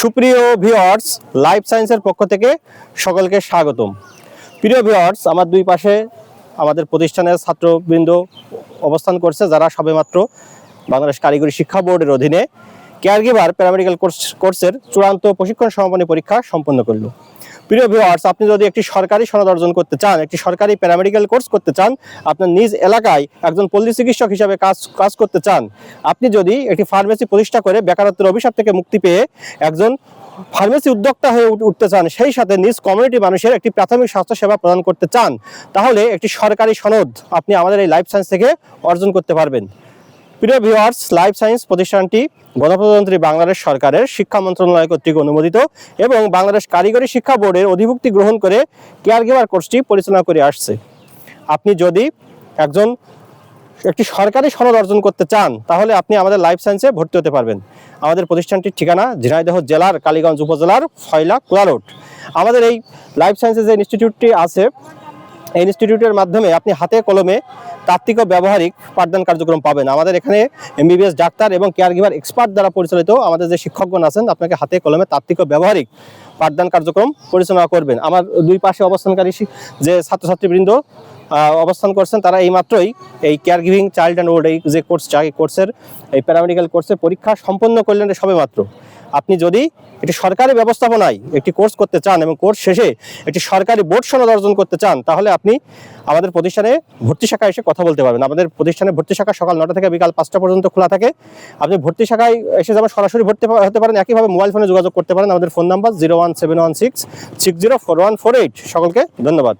সুপ্রিয় viewers life সায়েন্সের পক্ষ থেকে সকলকে স্বাগতম। প্রিয় ভিওয়ার্স আমার দুই পাশে আমাদের প্রতিষ্ঠানের ছাত্রবৃন্দ অবস্থান করছে, যারা সবেমাত্র বাংলাদেশ কারিগরি শিক্ষা বোর্ডের অধীনে কেয়ারগিভার প্যারামেডিক্যাল কোর্স কোর্সের চূড়ান্ত প্রশিক্ষণ সমাপনী পরীক্ষা সম্পন্ন করল। প্রিয় ভিউয়ার্স আপনি যদি একটি সরকারি সনদ অর্জন করতে চান, একটি সরকারি প্যারামেডিক্যাল কোর্স করতে চান, আপনার নিজ এলাকায় একজন পল্লী চিকিৎসক হিসাবে কাজ কাজ করতে চান, আপনি যদি একটি ফার্মেসি প্রতিষ্ঠা করে বেকারত্বের অভিশাপ থেকে মুক্তি পেয়ে একজন ফার্মেসি উদ্যোক্তা হয়ে উঠতে চান, সেই সাথে নিজ কমিউনিটি মানুষের একটি প্রাথমিক স্বাস্থ্য সেবা প্রদান করতে চান, তাহলে একটি সরকারি সনদ আপনি আমাদের এই লাইফ সায়েন্স থেকে অর্জন করতে পারবেন। প্রিয় ভিউয়ার্স লাইফ সায়েন্স প্রতিষ্ঠানটি গণপ্রজাতন্ত্রী বাংলাদেশ সরকারের শিক্ষা মন্ত্রণালয় কর্তৃক অনুমোদিত এবং বাংলাদেশ কারিগরি শিক্ষা বোর্ডের অধিভুক্তি গ্রহণ করে কেয়ার গিভার কোর্সটি পরিচালনা করে আসছে। আপনি যদি একজন, একটি সরকারি সনদ অর্জন করতে চান, তাহলে আপনি আমাদের লাইফ সায়েন্সে ভর্তি হতে পারবেন। আমাদের প্রতিষ্ঠানটির ঠিকানা ঝিনাইদহ জেলার কালীগঞ্জ উপজেলার ফয়লা কোলারোড আমাদের এই লাইফ সায়েন্সের যে ইনস্টিটিউটটি আছে ইনস্টিটিউটের মাধ্যমে আপনি হাতে কলমে তাত্ত্বিক ও ব্যবহারিক পাঠদান কার্যক্রম পাবেন। আমাদের এখানে এমবিবিএস ডাক্তার এবং কেয়ার গিভার এক্সপার্ট দ্বারা পরিচালিত আমাদের যে শিক্ষকগণ আছেন, আপনাকে হাতে কলমে তাত্ত্বিক ও ব্যবহারিক পাঠদান কার্যক্রম পরিচালনা করবেন। আমার দুই পাশে অবস্থানকারী যে ছাত্রছাত্রীবৃন্দ অবস্থান করছেন, তারা এই মাত্রই এই care giving child and old এই যে কোর্সটা এই কোর্সের এই প্যারামেডিক্যাল কোর্সের পরীক্ষা সম্পন্ন করলেন সবে মাত্র আপনি যদি একটি সরকারি ব্যবস্থাপনায় একটি কোর্স করতে চান এবং কোর্স শেষে একটি সরকারি বোর্ড সনদ অর্জন করতে চান, তাহলে আপনি আমাদের প্রতিষ্ঠানে ভর্তি শাখায় এসে কথা বলতে পারবেন। আমাদের প্রতিষ্ঠানে ভর্তি শাখা সকাল নটা থেকে বিকাল পাঁচটা পর্যন্ত খোলা থাকে। আপনি ভর্তি শাখায় এসে যেমন সরাসরি ভর্তি হতে পারেন, একইভাবে মোবাইল ফোনে যোগাযোগ করতে পারেন। আমাদের phone number zero one seven one six six zero four one four eight. সকলকে ধন্যবাদ।